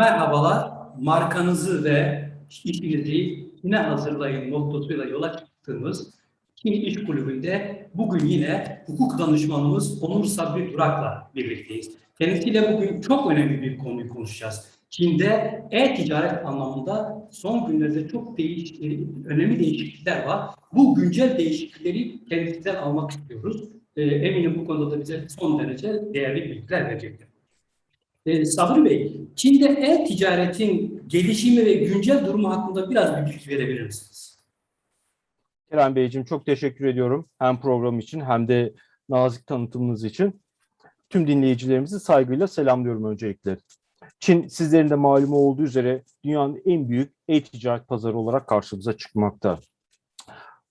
Merhabalar, markanızı ve işinizi yine hazırlayın mottosuyla yola çıktığımız Çin İş Kulübü'nde bugün yine hukuk danışmanımız Onur Sabri Durak'la birlikteyiz. Kendisiyle bugün çok önemli bir konuyu konuşacağız. Çin'de e-ticaret anlamında son günlerde çok değiş, önemli değişiklikler var. Bu güncel değişiklikleri kendisinden almak istiyoruz. Ee, eminim bu konuda da bize son derece değerli bilgiler verecektir. Ee, Sabri Bey, Çin'de e-ticaretin gelişimi ve güncel durumu hakkında biraz bir bilgi verebilir misiniz? Kerem Beyciğim çok teşekkür ediyorum. Hem program için hem de nazik tanıtımınız için. Tüm dinleyicilerimizi saygıyla selamlıyorum öncelikle. Çin sizlerin de malumu olduğu üzere dünyanın en büyük e-ticaret pazarı olarak karşımıza çıkmakta.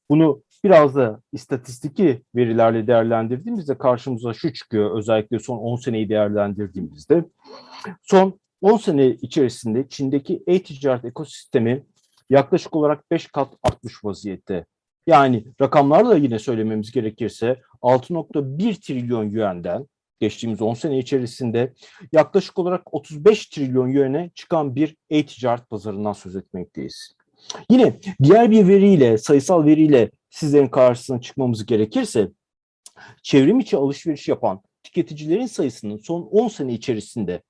Bunu biraz da istatistiki verilerle değerlendirdiğimizde karşımıza şu çıkıyor. Özellikle son 10 seneyi değerlendirdiğimizde. Son 10 sene içerisinde Çin'deki e-ticaret ekosistemi yaklaşık olarak 5 kat artmış vaziyette. Yani rakamlarla yine söylememiz gerekirse 6.1 trilyon yuan'den geçtiğimiz 10 sene içerisinde yaklaşık olarak 35 trilyon yuan'e çıkan bir e-ticaret pazarından söz etmekteyiz. Yine diğer bir veriyle, sayısal veriyle sizlerin karşısına çıkmamız gerekirse çevrim içi alışveriş yapan tüketicilerin sayısının son 10 sene içerisinde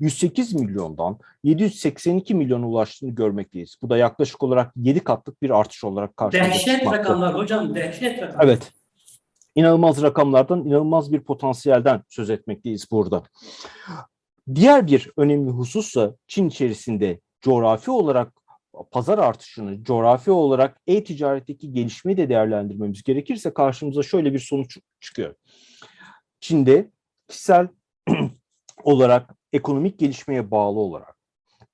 108 milyondan 782 milyona ulaştığını görmekteyiz. Bu da yaklaşık olarak 7 katlık bir artış olarak karşımıza Dehşet rakamlar hocam, dehşet rakamlar. Evet. İnanılmaz rakamlardan, inanılmaz bir potansiyelden söz etmekteyiz burada. Diğer bir önemli husussa Çin içerisinde coğrafi olarak pazar artışını, coğrafi olarak e-ticaretteki gelişmeyi de değerlendirmemiz gerekirse karşımıza şöyle bir sonuç çıkıyor. Çin'de kişisel olarak ekonomik gelişmeye bağlı olarak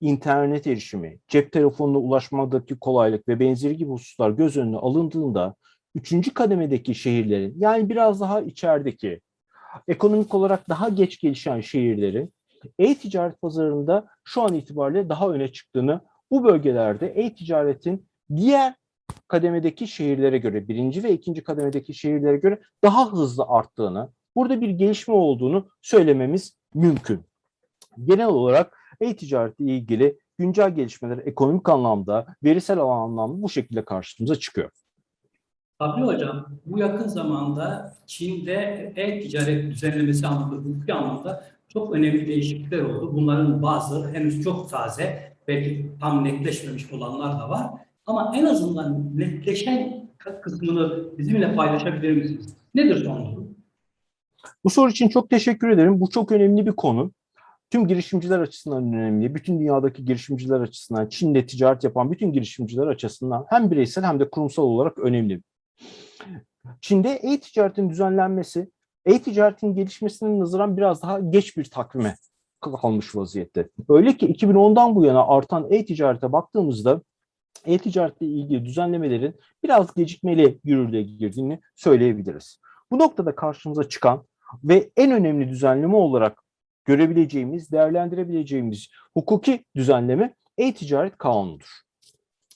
internet erişimi, cep telefonuna ulaşmadaki kolaylık ve benzeri gibi hususlar göz önüne alındığında üçüncü kademedeki şehirlerin yani biraz daha içerideki ekonomik olarak daha geç gelişen şehirlerin e-ticaret pazarında şu an itibariyle daha öne çıktığını bu bölgelerde e-ticaretin diğer kademedeki şehirlere göre birinci ve ikinci kademedeki şehirlere göre daha hızlı arttığını burada bir gelişme olduğunu söylememiz mümkün. Genel olarak e-ticaretle ilgili güncel gelişmeler ekonomik anlamda, verisel anlamda bu şekilde karşımıza çıkıyor. Sabri Hocam, bu yakın zamanda Çin'de e-ticaret düzenlemesi anlamında, hukuki anlamda çok önemli değişiklikler oldu. Bunların bazı henüz çok taze, belki tam netleşmemiş olanlar da var. Ama en azından netleşen kısmını bizimle paylaşabilir misiniz? Nedir son durum? Bu soru için çok teşekkür ederim. Bu çok önemli bir konu. Tüm girişimciler açısından önemli. Bütün dünyadaki girişimciler açısından, Çin'de ticaret yapan bütün girişimciler açısından hem bireysel hem de kurumsal olarak önemli. Çin'de e-ticaretin düzenlenmesi, e-ticaretin gelişmesinin nazaran biraz daha geç bir takvime kalmış vaziyette. Öyle ki 2010'dan bu yana artan e-ticarete baktığımızda e-ticaretle ilgili düzenlemelerin biraz gecikmeli yürürlüğe girdiğini söyleyebiliriz. Bu noktada karşımıza çıkan ve en önemli düzenleme olarak görebileceğimiz, değerlendirebileceğimiz hukuki düzenleme e-ticaret kanunudur.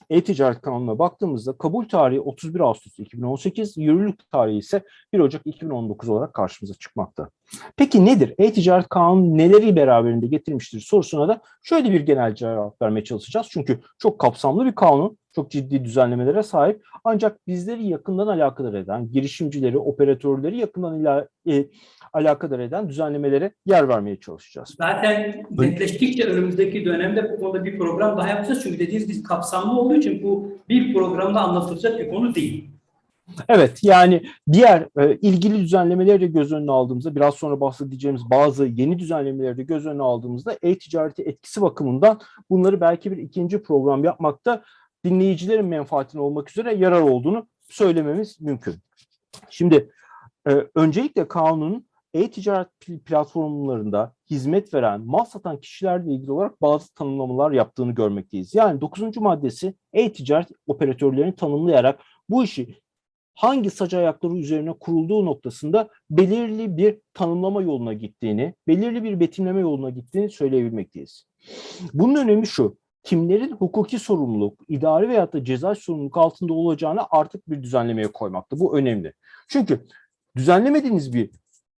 E-ticaret kanununa baktığımızda kabul tarihi 31 Ağustos 2018, yürürlük tarihi ise 1 Ocak 2019 olarak karşımıza çıkmakta. Peki nedir? E-ticaret kanunu neleri beraberinde getirmiştir sorusuna da şöyle bir genel cevap vermeye çalışacağız. Çünkü çok kapsamlı bir kanun, çok ciddi düzenlemelere sahip. Ancak bizleri yakından alakadar eden, girişimcileri, operatörleri yakından ila, e, alakadar eden düzenlemelere yer vermeye çalışacağız. Zaten netleştikçe önümüzdeki dönemde bu konuda bir program daha yapacağız. Çünkü dediğiniz gibi kapsamlı olduğu için bu bir programda anlatılacak bir konu değil. Evet yani diğer e, ilgili düzenlemeleri de göz önüne aldığımızda biraz sonra bahsedeceğimiz bazı yeni düzenlemeleri de göz önüne aldığımızda e-ticareti etkisi bakımından bunları belki bir ikinci program yapmakta dinleyicilerin menfaatine olmak üzere yarar olduğunu söylememiz mümkün. Şimdi e, öncelikle kanunun e-ticaret platformlarında hizmet veren, mal satan kişilerle ilgili olarak bazı tanımlamalar yaptığını görmekteyiz. Yani 9. maddesi e-ticaret operatörlerini tanımlayarak bu işi hangi sac ayakları üzerine kurulduğu noktasında belirli bir tanımlama yoluna gittiğini, belirli bir betimleme yoluna gittiğini söyleyebilmekteyiz. Bunun önemi şu, kimlerin hukuki sorumluluk, idari veyahut da ceza sorumluluk altında olacağını artık bir düzenlemeye koymakta. Bu önemli. Çünkü düzenlemediğiniz bir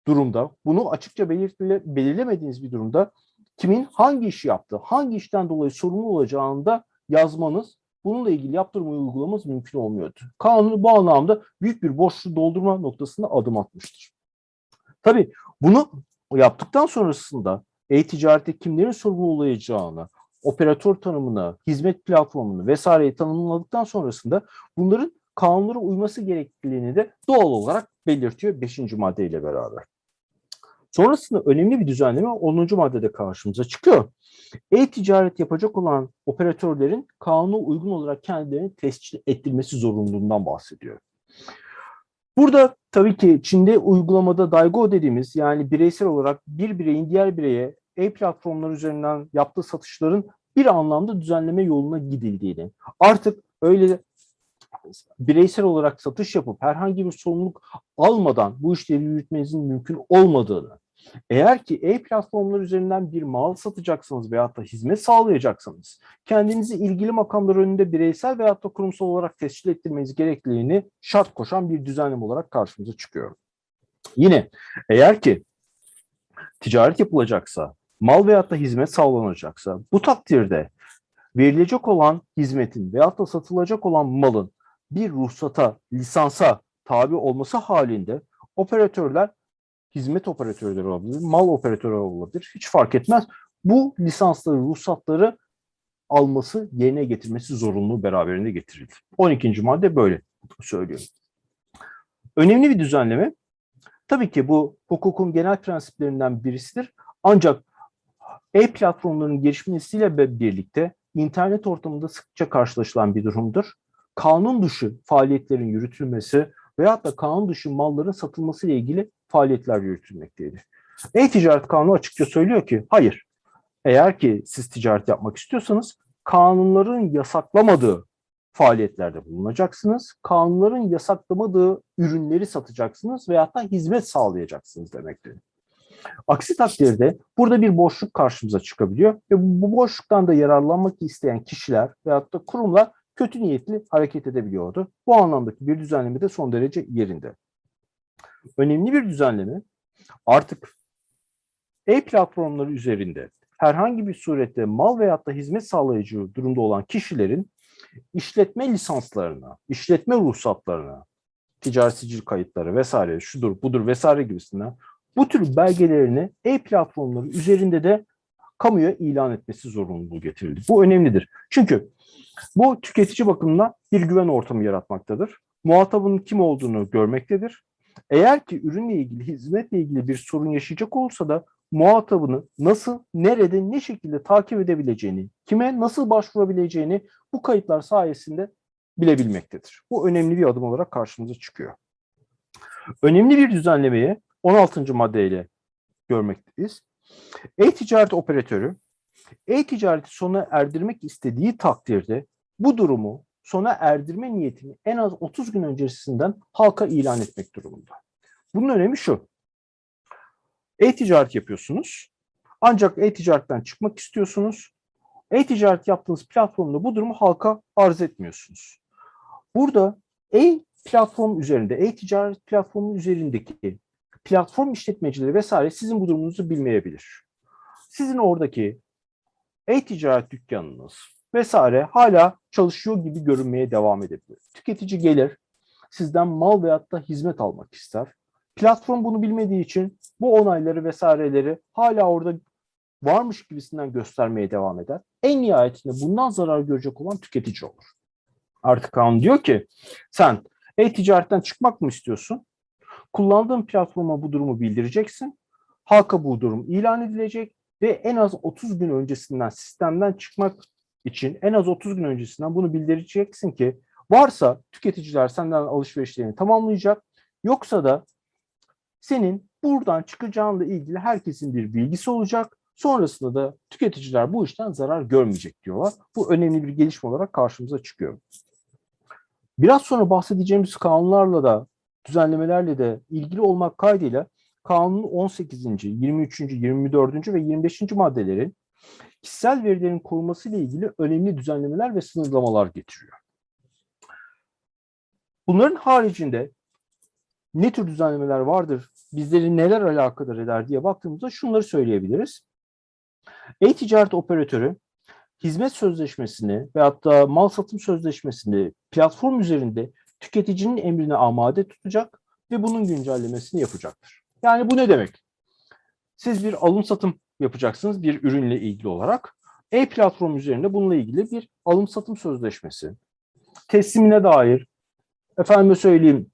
durumda, bunu açıkça belirtile, belirlemediğiniz bir durumda kimin hangi işi yaptığı, hangi işten dolayı sorumlu olacağını da yazmanız, bununla ilgili yaptırmayı uygulamanız mümkün olmuyordu. Kanun bu anlamda büyük bir boşluğu doldurma noktasında adım atmıştır. Tabii bunu yaptıktan sonrasında e-ticarette kimlerin sorumlu operatör tanımını, hizmet platformunu vesaireyi tanımladıktan sonrasında bunların kanunlara uyması gerekliliğini de doğal olarak belirtiyor 5. maddeyle beraber. Sonrasında önemli bir düzenleme 10. maddede karşımıza çıkıyor. E-ticaret yapacak olan operatörlerin kanuna uygun olarak kendilerini tescil ettirmesi zorunluluğundan bahsediyor. Burada tabii ki Çin'de uygulamada Daigo dediğimiz yani bireysel olarak bir bireyin diğer bireye e-platformlar üzerinden yaptığı satışların bir anlamda düzenleme yoluna gidildiğini, artık öyle bireysel olarak satış yapıp herhangi bir sorumluluk almadan bu işleri yürütmenizin mümkün olmadığını, eğer ki e-platformlar üzerinden bir mal satacaksınız veyahut da hizmet sağlayacaksanız, kendinizi ilgili makamlar önünde bireysel veyahut da kurumsal olarak tescil ettirmeniz gerekliliğini şart koşan bir düzenleme olarak karşımıza çıkıyor. Yine eğer ki ticaret yapılacaksa, mal veyahut da hizmet sağlanacaksa bu takdirde verilecek olan hizmetin veyahut da satılacak olan malın bir ruhsata, lisansa tabi olması halinde operatörler hizmet operatörleri olabilir, mal operatörü olabilir. Hiç fark etmez. Bu lisansları, ruhsatları alması, yerine getirmesi zorunluluğu beraberinde getirildi. 12. madde böyle söylüyor. Önemli bir düzenleme. Tabii ki bu hukukun genel prensiplerinden birisidir. Ancak e-platformların gelişmesiyle birlikte internet ortamında sıkça karşılaşılan bir durumdur. Kanun dışı faaliyetlerin yürütülmesi veyahut da kanun dışı malların satılması ile ilgili faaliyetler yürütülmektedir. E-ticaret kanunu açıkça söylüyor ki hayır. Eğer ki siz ticaret yapmak istiyorsanız kanunların yasaklamadığı faaliyetlerde bulunacaksınız. Kanunların yasaklamadığı ürünleri satacaksınız veyahut da hizmet sağlayacaksınız demektir. Aksi takdirde burada bir boşluk karşımıza çıkabiliyor ve bu boşluktan da yararlanmak isteyen kişiler veyahut da kurumlar kötü niyetli hareket edebiliyordu. Bu anlamdaki bir düzenleme de son derece yerinde. Önemli bir düzenleme artık e-platformları üzerinde herhangi bir surette mal veyahut da hizmet sağlayıcı durumda olan kişilerin işletme lisanslarına, işletme ruhsatlarına, ticaretçilik kayıtları vesaire, şudur budur vesaire gibisinden bu tür belgelerini e-platformları üzerinde de kamuya ilan etmesi zorunluluğu getirildi. Bu önemlidir. Çünkü bu tüketici bakımından bir güven ortamı yaratmaktadır. Muhatabının kim olduğunu görmektedir. Eğer ki ürünle ilgili, hizmetle ilgili bir sorun yaşayacak olsa da muhatabını nasıl, nerede, ne şekilde takip edebileceğini, kime nasıl başvurabileceğini bu kayıtlar sayesinde bilebilmektedir. Bu önemli bir adım olarak karşımıza çıkıyor. Önemli bir düzenlemeyi 16. maddeyle görmekteyiz. E-ticaret operatörü e-ticareti sona erdirmek istediği takdirde bu durumu sona erdirme niyetini en az 30 gün öncesinden halka ilan etmek durumunda. Bunun önemi şu. E-ticaret yapıyorsunuz. Ancak e-ticaretten çıkmak istiyorsunuz. E-ticaret yaptığınız platformda bu durumu halka arz etmiyorsunuz. Burada e-platform üzerinde, e-ticaret platformu üzerindeki platform işletmecileri vesaire sizin bu durumunuzu bilmeyebilir. Sizin oradaki e-ticaret dükkanınız vesaire hala çalışıyor gibi görünmeye devam edebilir. Tüketici gelir, sizden mal veyahut da hizmet almak ister. Platform bunu bilmediği için bu onayları vesaireleri hala orada varmış gibisinden göstermeye devam eder. En nihayetinde bundan zarar görecek olan tüketici olur. Artık kanun diyor ki sen e-ticaretten çıkmak mı istiyorsun? Kullandığın platforma bu durumu bildireceksin. Halka bu durum ilan edilecek ve en az 30 gün öncesinden sistemden çıkmak için en az 30 gün öncesinden bunu bildireceksin ki varsa tüketiciler senden alışverişlerini tamamlayacak. Yoksa da senin buradan çıkacağınla ilgili herkesin bir bilgisi olacak. Sonrasında da tüketiciler bu işten zarar görmeyecek diyorlar. Bu önemli bir gelişme olarak karşımıza çıkıyor. Biraz sonra bahsedeceğimiz kanunlarla da düzenlemelerle de ilgili olmak kaydıyla kanunun 18. 23. 24. ve 25. maddelerin kişisel verilerin korunması ile ilgili önemli düzenlemeler ve sınırlamalar getiriyor. Bunların haricinde ne tür düzenlemeler vardır, bizleri neler alakadar eder diye baktığımızda şunları söyleyebiliriz. E-ticaret operatörü hizmet sözleşmesini veyahut da mal satım sözleşmesini platform üzerinde tüketicinin emrine amade tutacak ve bunun güncellemesini yapacaktır. Yani bu ne demek? Siz bir alım satım yapacaksınız bir ürünle ilgili olarak. E-platform üzerinde bununla ilgili bir alım satım sözleşmesi, teslimine dair, efendime söyleyeyim,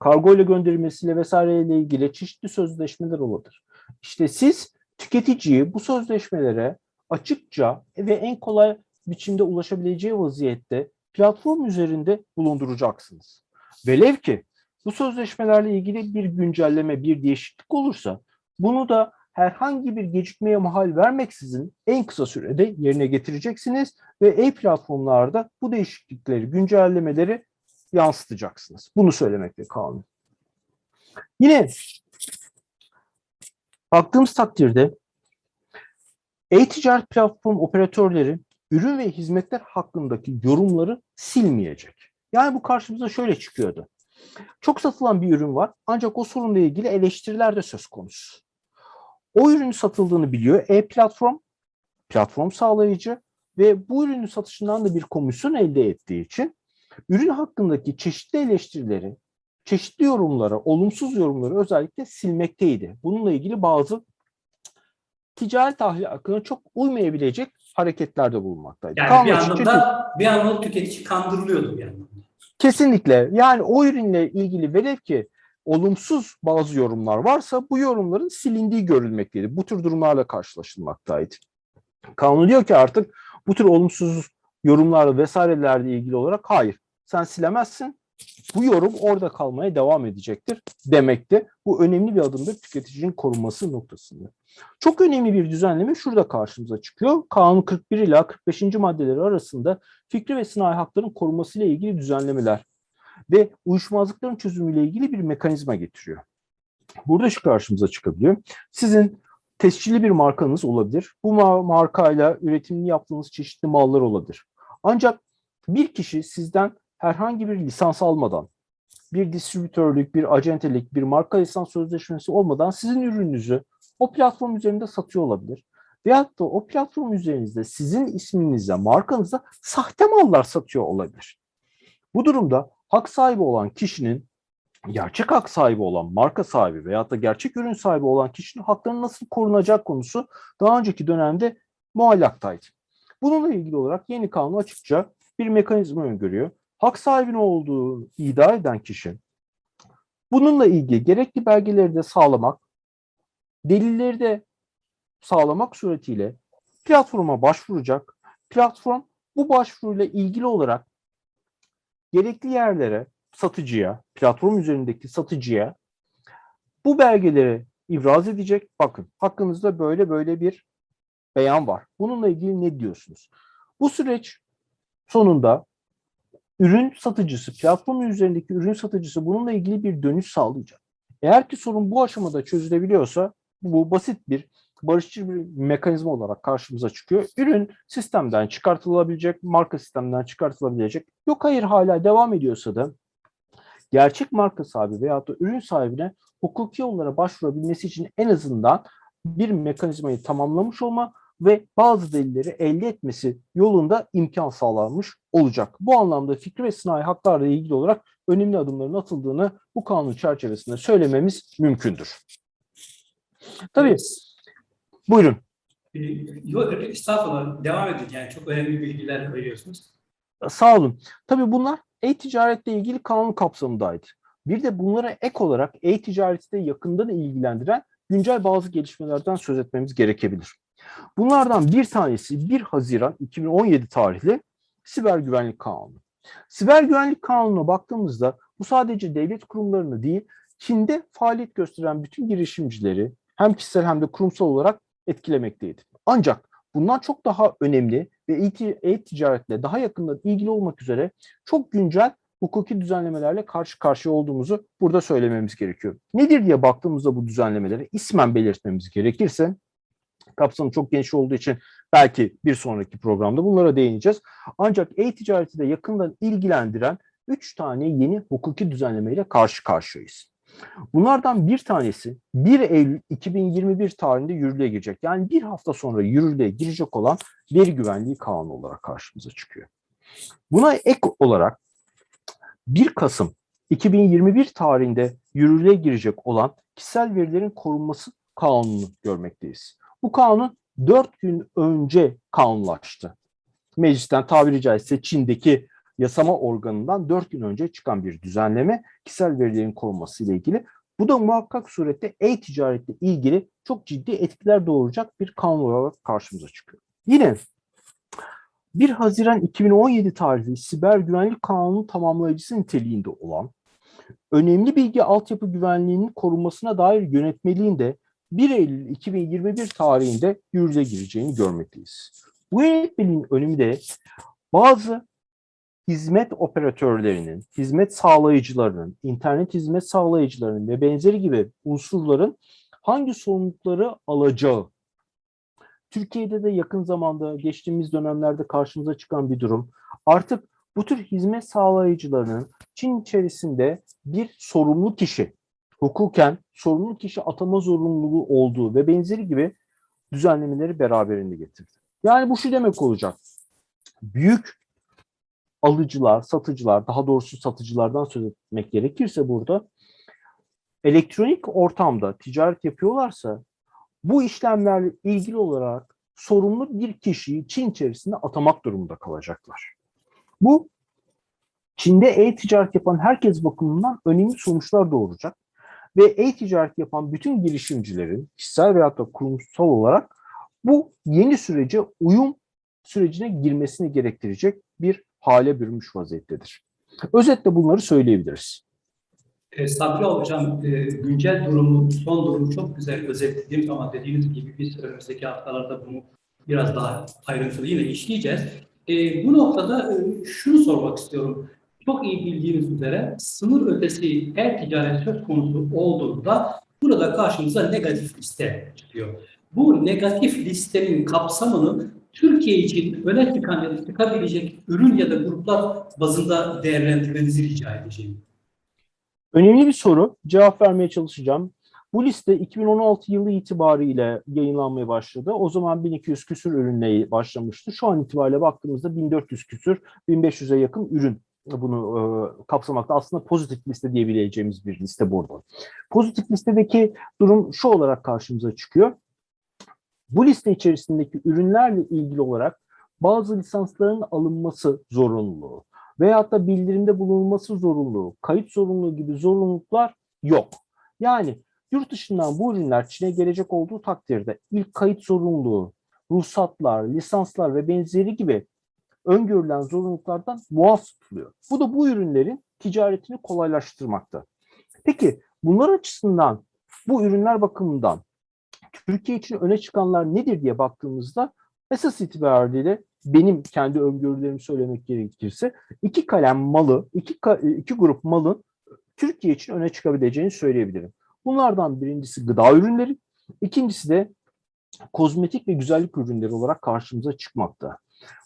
kargo ile gönderilmesiyle vesaireyle ilgili çeşitli sözleşmeler olabilir. İşte siz tüketiciyi bu sözleşmelere açıkça ve en kolay biçimde ulaşabileceği vaziyette platform üzerinde bulunduracaksınız. Velev ki bu sözleşmelerle ilgili bir güncelleme, bir değişiklik olursa bunu da herhangi bir gecikmeye mahal vermeksizin en kısa sürede yerine getireceksiniz ve e-platformlarda bu değişiklikleri, güncellemeleri yansıtacaksınız. Bunu söylemekte kanun. Yine baktığımız takdirde e-ticaret platform operatörleri ürün ve hizmetler hakkındaki yorumları silmeyecek. Yani bu karşımıza şöyle çıkıyordu. Çok satılan bir ürün var ancak o sorunla ilgili eleştiriler de söz konusu. O ürünün satıldığını biliyor e-platform, platform sağlayıcı ve bu ürünün satışından da bir komisyon elde ettiği için ürün hakkındaki çeşitli eleştirileri, çeşitli yorumları, olumsuz yorumları özellikle silmekteydi. Bununla ilgili bazı ticaret ahlakına çok uymayabilecek hareketlerde bulunmaktaydı. Yani Kanun bir anlamda, bir anlamda tüketici kandırılıyordu bir anlamda. Kesinlikle. Yani o ürünle ilgili velev ki olumsuz bazı yorumlar varsa bu yorumların silindiği görülmekteydi. Bu tür durumlarla karşılaşılmaktaydı. Kanun diyor ki artık bu tür olumsuz yorumlarla vesairelerle ilgili olarak hayır sen silemezsin. Bu yorum orada kalmaya devam edecektir demekte. Bu önemli bir adımdır tüketicinin korunması noktasında. Çok önemli bir düzenleme şurada karşımıza çıkıyor. Kanun 41 ila 45. maddeleri arasında fikri ve sınai hakların korunması ile ilgili düzenlemeler ve uyuşmazlıkların çözümüyle ilgili bir mekanizma getiriyor. Burada şu karşımıza çıkabiliyor. Sizin tescilli bir markanız olabilir. Bu ma- markayla üretimini yaptığınız çeşitli mallar olabilir. Ancak bir kişi sizden herhangi bir lisans almadan, bir distribütörlük, bir acentelik, bir marka lisans sözleşmesi olmadan sizin ürününüzü o platform üzerinde satıyor olabilir. Veyahut da o platform üzerinizde sizin isminizle, markanızla sahte mallar satıyor olabilir. Bu durumda hak sahibi olan kişinin gerçek hak sahibi olan marka sahibi veyahut da gerçek ürün sahibi olan kişinin hakları nasıl korunacak konusu daha önceki dönemde muallaktaydı. Bununla ilgili olarak yeni kanun açıkça bir mekanizma öngörüyor. Hak sahibinin olduğu iddia eden kişi bununla ilgili gerekli belgeleri de sağlamak, delilleri de sağlamak suretiyle platforma başvuracak. Platform bu başvuruyla ilgili olarak gerekli yerlere, satıcıya, platform üzerindeki satıcıya bu belgeleri ibraz edecek. Bakın hakkınızda böyle böyle bir beyan var. Bununla ilgili ne diyorsunuz? Bu süreç sonunda ürün satıcısı, platformun üzerindeki ürün satıcısı bununla ilgili bir dönüş sağlayacak. Eğer ki sorun bu aşamada çözülebiliyorsa bu basit bir barışçıl bir mekanizma olarak karşımıza çıkıyor. Ürün sistemden çıkartılabilecek, marka sistemden çıkartılabilecek. Yok hayır hala devam ediyorsa da gerçek marka sahibi veyahut da ürün sahibine hukuki yollara başvurabilmesi için en azından bir mekanizmayı tamamlamış olma ve bazı delilleri elde etmesi yolunda imkan sağlanmış olacak. Bu anlamda fikri ve sınai haklarla ilgili olarak önemli adımların atıldığını bu kanun çerçevesinde söylememiz mümkündür. Tabii buyurun. Ee, Yok, estağfurullah. Devam edin. Yani çok önemli bilgiler veriyorsunuz. Sağ olun. Tabii bunlar e-ticaretle ilgili kanun kapsamındaydı. Bir de bunlara ek olarak e-ticareti de yakından ilgilendiren güncel bazı gelişmelerden söz etmemiz gerekebilir. Bunlardan bir tanesi 1 Haziran 2017 tarihli Siber Güvenlik Kanunu. Siber Güvenlik Kanunu'na baktığımızda bu sadece devlet kurumlarını değil, Çin'de faaliyet gösteren bütün girişimcileri hem kişisel hem de kurumsal olarak etkilemekteydi. Ancak bundan çok daha önemli ve e-ticaretle daha yakından ilgili olmak üzere çok güncel hukuki düzenlemelerle karşı karşıya olduğumuzu burada söylememiz gerekiyor. Nedir diye baktığımızda bu düzenlemeleri ismen belirtmemiz gerekirse kapsamı çok geniş olduğu için belki bir sonraki programda bunlara değineceğiz. Ancak e-ticareti de yakından ilgilendiren 3 tane yeni hukuki düzenlemeyle karşı karşıyayız. Bunlardan bir tanesi 1 Eylül 2021 tarihinde yürürlüğe girecek. Yani bir hafta sonra yürürlüğe girecek olan veri güvenliği kanunu olarak karşımıza çıkıyor. Buna ek olarak 1 Kasım 2021 tarihinde yürürlüğe girecek olan kişisel verilerin korunması kanunu görmekteyiz. Bu kanun 4 gün önce kanunlaştı. Meclisten tabiri caizse Çin'deki yasama organından 4 gün önce çıkan bir düzenleme kişisel verilerin korunması ile ilgili. Bu da muhakkak surette e-ticaretle ilgili çok ciddi etkiler doğuracak bir kanun olarak karşımıza çıkıyor. Yine 1 Haziran 2017 tarihli Siber Güvenlik Kanunu tamamlayıcısı niteliğinde olan önemli bilgi altyapı güvenliğinin korunmasına dair yönetmeliğin de 1 Eylül 2021 tarihinde yürürlüğe gireceğini görmekteyiz. Bu yönetmeliğin önemi de bazı hizmet operatörlerinin, hizmet sağlayıcılarının, internet hizmet sağlayıcılarının ve benzeri gibi unsurların hangi sorumlulukları alacağı. Türkiye'de de yakın zamanda geçtiğimiz dönemlerde karşımıza çıkan bir durum. Artık bu tür hizmet sağlayıcılarının Çin içerisinde bir sorumlu kişi, hukuken sorumlu kişi atama zorunluluğu olduğu ve benzeri gibi düzenlemeleri beraberinde getirdi. Yani bu şu demek olacak. Büyük alıcılar, satıcılar, daha doğrusu satıcılardan söz etmek gerekirse burada elektronik ortamda ticaret yapıyorlarsa bu işlemlerle ilgili olarak sorumlu bir kişiyi Çin içerisinde atamak durumunda kalacaklar. Bu Çin'de e-ticaret yapan herkes bakımından önemli sonuçlar doğuracak ve e-ticaret yapan bütün girişimcilerin kişisel veyahut da kurumsal olarak bu yeni sürece uyum sürecine girmesini gerektirecek bir hale bürünmüş vaziyettedir. Özetle bunları söyleyebiliriz. E, Sabri Hocam e, güncel durumu, son durumu çok güzel özetlediğim ama dediğiniz gibi biz önümüzdeki haftalarda bunu biraz daha ayrıntılı yine işleyeceğiz. E, bu noktada e, şunu sormak istiyorum. Çok iyi bildiğiniz üzere sınır ötesi her ticaret söz konusu olduğunda burada karşımıza negatif liste çıkıyor. Bu negatif listenin kapsamını Türkiye için öne çıkan ya çıkabilecek ürün ya da gruplar bazında değerlendirmenizi rica edeceğim. Önemli bir soru. Cevap vermeye çalışacağım. Bu liste 2016 yılı itibariyle yayınlanmaya başladı. O zaman 1200 küsür ürünle başlamıştı. Şu an itibariyle baktığımızda 1400 küsür, 1500'e yakın ürün bunu e, kapsamakta. Aslında pozitif liste diyebileceğimiz bir liste burada. Pozitif listedeki durum şu olarak karşımıza çıkıyor. Bu liste içerisindeki ürünlerle ilgili olarak bazı lisansların alınması zorunluluğu veyahut da bildirimde bulunması zorunluluğu, kayıt zorunluluğu gibi zorunluluklar yok. Yani yurt dışından bu ürünler Çin'e gelecek olduğu takdirde ilk kayıt zorunluluğu, ruhsatlar, lisanslar ve benzeri gibi öngörülen zorunluluklardan muaf tutuluyor. Bu da bu ürünlerin ticaretini kolaylaştırmakta. Peki bunlar açısından bu ürünler bakımından Türkiye için öne çıkanlar nedir diye baktığımızda esas itibariyle benim kendi öngörülerimi söylemek gerekirse iki kalem malı, iki, iki grup malın Türkiye için öne çıkabileceğini söyleyebilirim. Bunlardan birincisi gıda ürünleri, ikincisi de kozmetik ve güzellik ürünleri olarak karşımıza çıkmakta.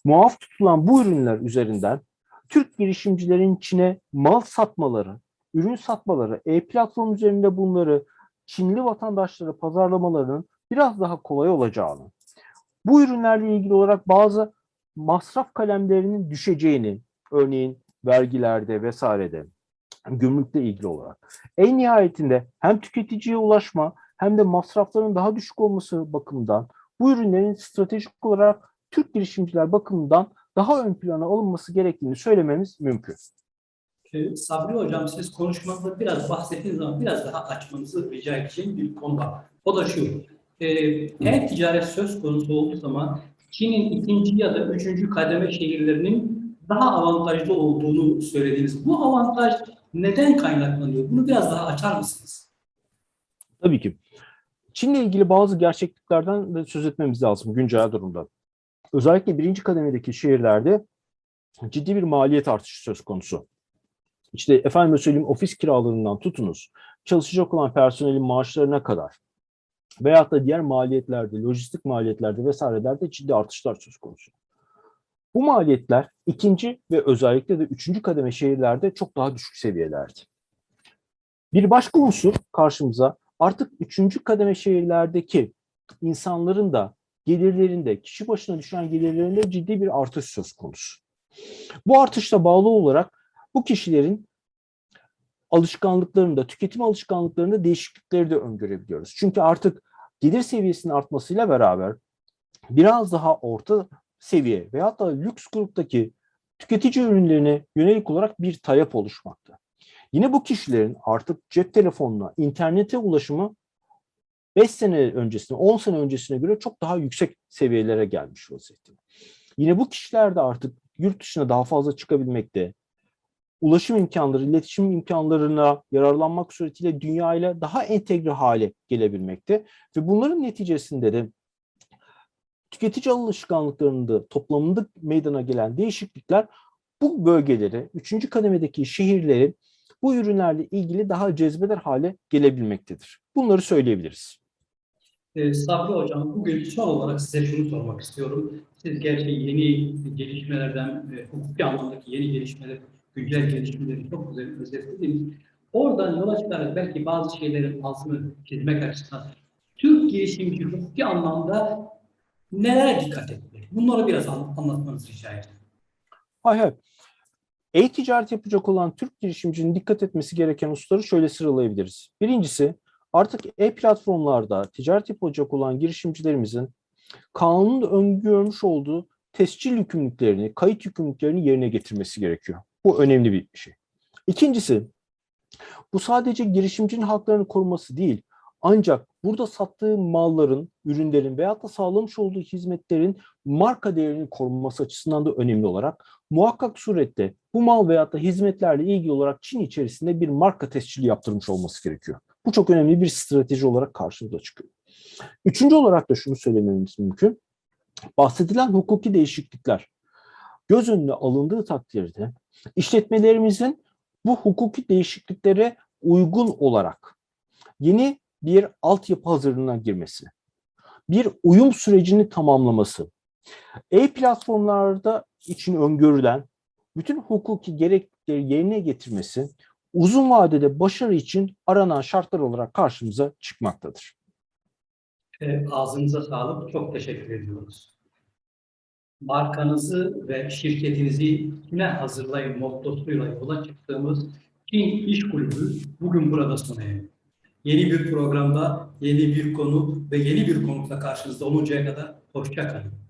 Muaf tutulan bu ürünler üzerinden Türk girişimcilerin Çin'e mal satmaları, ürün satmaları, e-platform üzerinde bunları Çinli vatandaşlara pazarlamalarının biraz daha kolay olacağını, bu ürünlerle ilgili olarak bazı masraf kalemlerinin düşeceğini, örneğin vergilerde vesairede, gümrükle ilgili olarak. En nihayetinde hem tüketiciye ulaşma hem de masrafların daha düşük olması bakımından bu ürünlerin stratejik olarak Türk girişimciler bakımından daha ön plana alınması gerektiğini söylememiz mümkün. Ee, Sabri Hocam siz konuşmanızda biraz bahsettiğiniz zaman biraz daha açmanızı rica edeceğim bir konu var. O da şu, e, her ticaret söz konusu olduğu zaman Çin'in ikinci ya da üçüncü kademe şehirlerinin daha avantajlı olduğunu söylediniz. Bu avantaj neden kaynaklanıyor? Bunu biraz daha açar mısınız? Tabii ki. Çin'le ilgili bazı gerçekliklerden de söz etmemiz lazım güncel durumda. Özellikle birinci kademedeki şehirlerde ciddi bir maliyet artışı söz konusu. İşte efendim söyleyeyim ofis kiralarından tutunuz, çalışacak olan personelin maaşlarına kadar veyahut da diğer maliyetlerde, lojistik maliyetlerde vesairelerde ciddi artışlar söz konusu. Bu maliyetler ikinci ve özellikle de üçüncü kademe şehirlerde çok daha düşük seviyelerdi. Bir başka unsur karşımıza artık üçüncü kademe şehirlerdeki insanların da gelirlerinde, kişi başına düşen gelirlerinde ciddi bir artış söz konusu. Bu artışla bağlı olarak bu kişilerin alışkanlıklarında, tüketim alışkanlıklarında değişiklikleri de öngörebiliyoruz. Çünkü artık gelir seviyesinin artmasıyla beraber biraz daha orta seviye veyahut da lüks gruptaki tüketici ürünlerine yönelik olarak bir talep oluşmakta. Yine bu kişilerin artık cep telefonuna, internete ulaşımı 5 sene öncesine, 10 sene öncesine göre çok daha yüksek seviyelere gelmiş vaziyette. Yine bu kişiler de artık yurt dışına daha fazla çıkabilmekte, ulaşım imkanları, iletişim imkanlarına yararlanmak suretiyle dünyayla daha entegre hale gelebilmekte ve bunların neticesinde de tüketici alışkanlıklarında toplamında meydana gelen değişiklikler bu bölgeleri, üçüncü kademedeki şehirleri bu ürünlerle ilgili daha cezbeder hale gelebilmektedir. Bunları söyleyebiliriz. Ee, Sabri Hocam, bugün son olarak size şunu sormak istiyorum. Siz gerçi yeni gelişmelerden, e, hukuki anlamdaki yeni gelişmeler, güncel gelişmeleri çok güzel özetlediniz. Oradan yola çıkarak belki bazı şeylerin altını çizmek açısından Türk girişimci hukuki anlamda nelere dikkat etmeli? Bunları biraz an- anlatmanızı rica ederim. Hay hay. E-ticaret yapacak olan Türk girişimcinin dikkat etmesi gereken hususları şöyle sıralayabiliriz. Birincisi, artık e-platformlarda ticaret yapacak olan girişimcilerimizin kanunun öngörmüş olduğu tescil yükümlülüklerini, kayıt yükümlülüklerini yerine getirmesi gerekiyor. Bu önemli bir şey. İkincisi, bu sadece girişimcinin haklarını koruması değil, ancak burada sattığı malların, ürünlerin veyahut da sağlamış olduğu hizmetlerin marka değerinin korunması açısından da önemli olarak muhakkak surette bu mal veyahut da hizmetlerle ilgili olarak Çin içerisinde bir marka tescili yaptırmış olması gerekiyor. Bu çok önemli bir strateji olarak karşımıza çıkıyor. Üçüncü olarak da şunu söylememiz mümkün. Bahsedilen hukuki değişiklikler göz önüne alındığı takdirde işletmelerimizin bu hukuki değişikliklere uygun olarak yeni bir altyapı hazırlığına girmesi, bir uyum sürecini tamamlaması, e-platformlarda için öngörülen bütün hukuki gerekleri yerine getirmesi uzun vadede başarı için aranan şartlar olarak karşımıza çıkmaktadır. E, ağzınıza sağlık. Çok teşekkür ediyoruz. Markanızı ve şirketinizi kime hazırlayın mottosuyla yola çıktığımız King İş Kulübü bugün burada sona eriyor. Yeni bir programda, yeni bir konu ve yeni bir konukla karşınızda oluncaya kadar hoşça kalın.